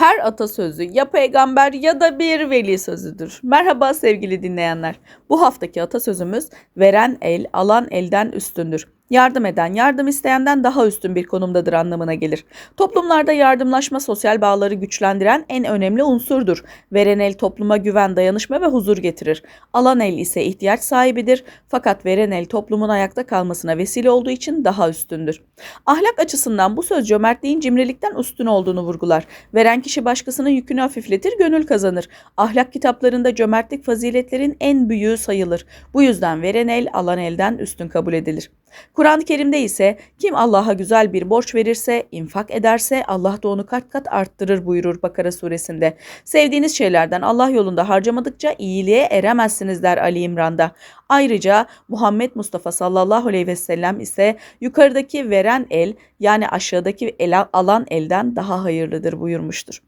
Her atasözü ya peygamber ya da bir veli sözüdür. Merhaba sevgili dinleyenler. Bu haftaki atasözümüz veren el alan elden üstündür. Yardım eden yardım isteyenden daha üstün bir konumdadır anlamına gelir. Toplumlarda yardımlaşma sosyal bağları güçlendiren en önemli unsurdur. Veren el topluma güven, dayanışma ve huzur getirir. Alan el ise ihtiyaç sahibidir fakat veren el toplumun ayakta kalmasına vesile olduğu için daha üstündür. Ahlak açısından bu söz cömertliğin cimrilikten üstün olduğunu vurgular. Veren kişi başkasının yükünü hafifletir, gönül kazanır. Ahlak kitaplarında cömertlik faziletlerin en büyüğü sayılır. Bu yüzden veren el alan elden üstün kabul edilir. Kur'an-ı Kerim'de ise kim Allah'a güzel bir borç verirse, infak ederse Allah da onu kat kat arttırır buyurur Bakara suresinde. Sevdiğiniz şeylerden Allah yolunda harcamadıkça iyiliğe eremezsiniz der Ali İmran'da. Ayrıca Muhammed Mustafa sallallahu aleyhi ve sellem ise yukarıdaki veren el yani aşağıdaki el, alan elden daha hayırlıdır buyurmuştur.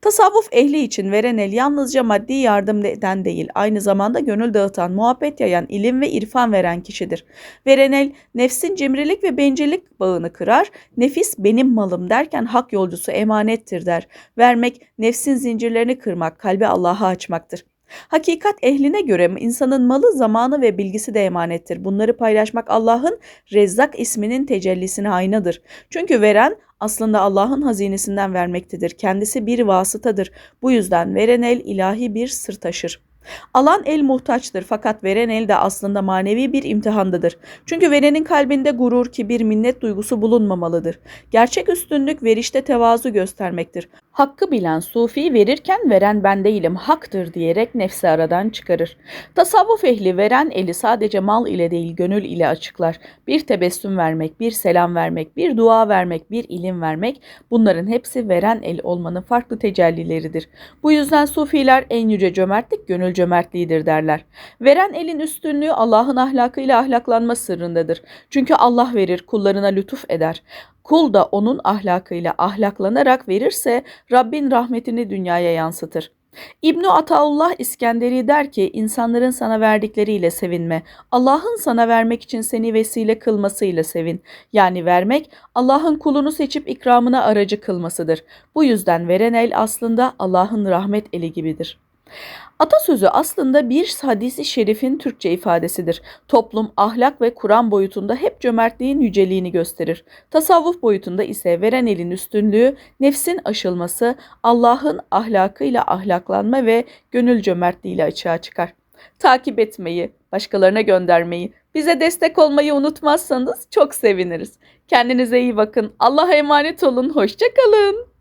Tasavvuf ehli için veren el yalnızca maddi yardım eden değil, aynı zamanda gönül dağıtan, muhabbet yayan, ilim ve irfan veren kişidir. Veren el, nefsin cimrilik ve bencillik bağını kırar, nefis benim malım derken hak yolcusu emanettir der. Vermek, nefsin zincirlerini kırmak, kalbi Allah'a açmaktır. Hakikat ehline göre insanın malı, zamanı ve bilgisi de emanettir. Bunları paylaşmak Allah'ın Rezzak isminin tecellisine aynadır. Çünkü veren aslında Allah'ın hazinesinden vermektedir. Kendisi bir vasıtadır. Bu yüzden veren el ilahi bir sır taşır. Alan el muhtaçtır fakat veren el de aslında manevi bir imtihandadır. Çünkü verenin kalbinde gurur, kibir, minnet duygusu bulunmamalıdır. Gerçek üstünlük verişte tevazu göstermektir. Hakkı bilen sufi verirken veren ben değilim haktır diyerek nefsi aradan çıkarır. Tasavvuf ehli veren eli sadece mal ile değil gönül ile açıklar. Bir tebessüm vermek, bir selam vermek, bir dua vermek, bir ilim vermek bunların hepsi veren el olmanın farklı tecellileridir. Bu yüzden sufiler en yüce cömertlik gönül cömertliğidir derler. Veren elin üstünlüğü Allah'ın ahlakıyla ahlaklanma sırrındadır. Çünkü Allah verir, kullarına lütuf eder. Kul da onun ahlakıyla ahlaklanarak verirse Rabbin rahmetini dünyaya yansıtır. İbnu Ataullah İskenderi der ki insanların sana verdikleriyle sevinme. Allah'ın sana vermek için seni vesile kılmasıyla sevin. Yani vermek Allah'ın kulunu seçip ikramına aracı kılmasıdır. Bu yüzden veren el aslında Allah'ın rahmet eli gibidir. Atasözü aslında bir hadisi şerifin Türkçe ifadesidir. Toplum, ahlak ve Kur'an boyutunda hep cömertliğin yüceliğini gösterir. Tasavvuf boyutunda ise veren elin üstünlüğü, nefsin aşılması, Allah'ın ahlakıyla ahlaklanma ve gönül cömertliğiyle açığa çıkar. Takip etmeyi, başkalarına göndermeyi, bize destek olmayı unutmazsanız çok seviniriz. Kendinize iyi bakın. Allah'a emanet olun. Hoşçakalın.